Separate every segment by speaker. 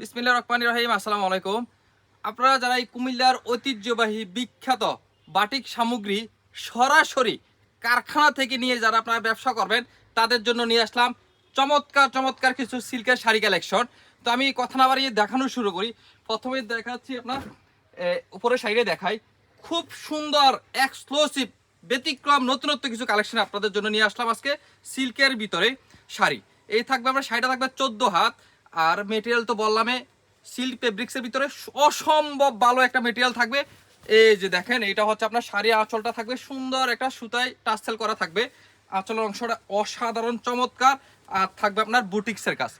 Speaker 1: বিসমিল্লা রহমান রহিম, আসসালামু আলাইকুম। আপনারা যারা এই কুমিল্লার ঐতিহ্যবাহী বিখ্যাত বাটিক সামগ্রী সরাসরি কারখানা থেকে নিয়ে যারা আপনারা ব্যবসা করবেন, তাদের জন্য নিয়ে আসলাম চমৎকার চমৎকার কিছু সিল্কের শাড়ি কালেকশন। তো আমি কথা না বাড়িয়ে দেখানো শুরু করি। প্রথমে দেখাচ্ছি আপনার উপরে সাইডে দেখাই। খুব সুন্দর এক্সক্লুসিভ ব্যতিক্রম, নতুনত্ব কিছু কালেকশন আপনাদের জন্য নিয়ে আসলাম আজকে সিল্কের ভিতরে শাড়ি। এই থাকবে আমরা শাড়িটা থাকবে চোদ্দ হাত। আর মেটেরিয়াল তো বললামে সিল্ক ফেব্রিক্সের ভিতরে অসম্ভব ভালো একটা মেটেরিয়াল থাকবে। এই যে দেখেন এটা হচ্ছে আপনার শাড়ি আঁচলটা থাকবে, সুন্দর একটা সুতায় টাসেল করা থাকবে। আঁচলের অংশটা অসাধারণ, চমৎকার, আর থাকবে আপনার বুটিক্সের কাজ।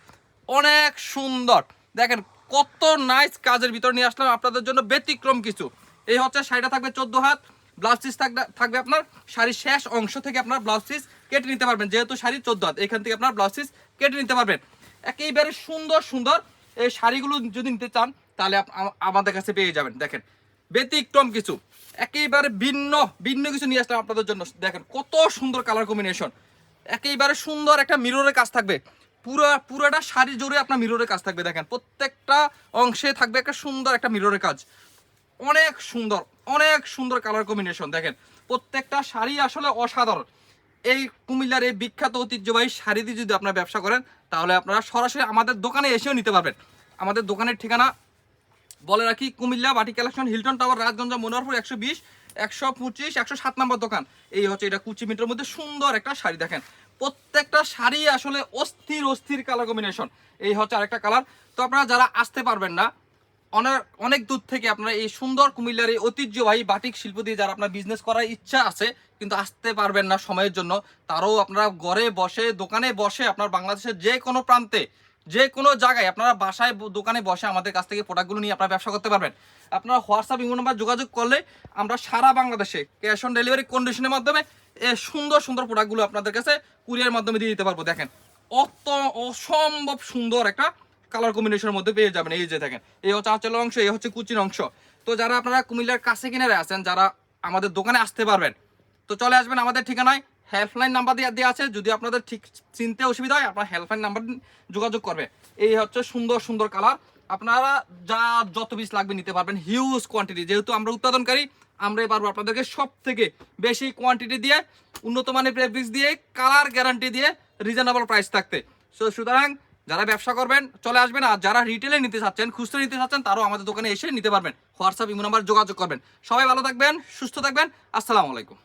Speaker 1: অনেক সুন্দর। দেখেন, কত নাইস কাজের ভিতর নিয়ে আসলাম আপনাদের জন্য ব্যতিক্রম কিছু। এই হচ্ছে শাড়িটা থাকবে চোদ্দ হাত ব্লাউজ পিস থাকবে আপনার শাড়ির শেষ অংশ থেকে আপনার ব্লাউজ পিস কেটে নিতে পারবেন। যেহেতু শাড়ি চোদ্দ হাত, এখান থেকে আপনার ব্লাউজ পিস কেটে নিতে পারবেন। একেবারে সুন্দর সুন্দর। এই শাড়িগুলো যদি নিতে চান, তাহলে আমাদের কাছে পেয়ে যাবেন। দেখেন, ব্যতিক্রম কিছু। একেবারে ভিন্ন ভিন্ন কিছু নিয়ে আসলাম আপনাদের জন্য। দেখেন, কত সুন্দর কালার কম্বিনেশন একেবারে সুন্দর একটা মিররের কাজ থাকবে। পুরো, পুরোটা শাড়ি জুড়ে আপনার মিররের কাজ থাকবে। দেখেন, প্রত্যেকটা অংশে থাকবে একটা সুন্দর একটা মিররের কাজ। অনেক সুন্দর অনেক সুন্দর কালার কম্বিনেশন দেখেন, প্রত্যেকটা শাড়ি আসলে অসাধারণ। এই কুমিল্লার এই বিখ্যাত ঐতিহ্যবাহী শাড়ি দিয়ে যদি আপনারা ব্যবসা করেন, তাহলে আপনারা সরাসরি আমাদের দোকানে এসেও নিতে পারবেন। আমাদের দোকানের ঠিকানা বলে রাখি, কুমিল্লা বাটি collection, Hilton Tower, Rajganj Monoharpur একশো বিশ, একশো পঁচিশ, একশো সাত নম্বর দোকান। এই হচ্ছে এটা কুচি মিটার মধ্যে সুন্দর একটা শাড়ি দেখেন। প্রত্যেকটা শাড়ি আসলে অস্থির অস্থির কালার কম্বিনেশন এই হচ্ছে আরেকটা কালার তো আপনারা যারা আসতে পারবেন না অনেক দূর থেকে আপনারা এই সুন্দর কুমিল্লার এই ঐতিহ্যবাহী বাটিক শিল্প দিয়ে যারা আপনার বিজনেস করার ইচ্ছা আছে, কিন্তু আসতে পারবেন না সময়ের জন্য, তারও আপনারা ঘরে বসে, দোকানে বসে আপনার বাংলাদেশের যে কোনো প্রান্তে, যে কোনো জায়গায় আপনারা বাসায়, দোকানে বসে আমাদের কাছ থেকে প্রোডাক্টগুলো নিয়ে আপনারা ব্যবসা করতে পারবেন। আপনারা হোয়াটসঅ্যাপ ইমো নাম্বার যোগাযোগ করলে আমরা সারা বাংলাদেশে ক্যাশ অন ডেলিভারি কন্ডিশনের মাধ্যমে এ সুন্দর সুন্দর প্রোডাক্টগুলো আপনাদের কাছে কুরিয়ার মাধ্যমে দিয়ে দিতে পারব। দেখেন, অত অসম্ভব সুন্দর একটা কালার কম্বিনেশনের মধ্যে পেয়ে যাবেন। এই যে দেখেন, এই হচ্ছে আঁচলের অংশ, এই হচ্ছে কুচির অংশ। তো যারা আপনারা কুমিল্লার কাছে কিনারে আছেন, যারা আমাদের দোকানে আসতে পারবেন, তো চলে আসবেন আমাদের ঠিকানায়। হেল্পলাইন নাম্বার দিয়ে দেওয়া আছে, যদি আপনাদের ঠিক চিনতে অসুবিধা হয়, আপনার হেল্পলাইন নাম্বার যোগাযোগ করবে। এই হচ্ছে সুন্দর সুন্দর কালার আপনারা যা, যত পিস লাগবে নিতে পারবেন হিউজ কোয়ান্টিটি যেহেতু আমরা উৎপাদনকারী আমরাই পারব আপনাদেরকে সব থেকে বেশি কোয়ান্টিটি দিয়ে, উন্নত মানের ফেব্রিক্স দিয়ে কালার গ্যারান্টি দিয়ে রিজনেবল প্রাইস থাকতে। সো সুতরাং যারা ব্যবসা করবেন, চলে আসবেন আর যারা রিটেলে নিতে চাচ্ছেন, খুচরো নিতে চাচ্ছেন, তারাও আমাদের দোকানে এসে নিতে পারবেন। হোয়াটসঅ্যাপ ইমো নাম্বার যোগাযোগ করবেন। সবাই ভালো থাকবেন, সুস্থ থাকবেন। আসসালামু আলাইকুম।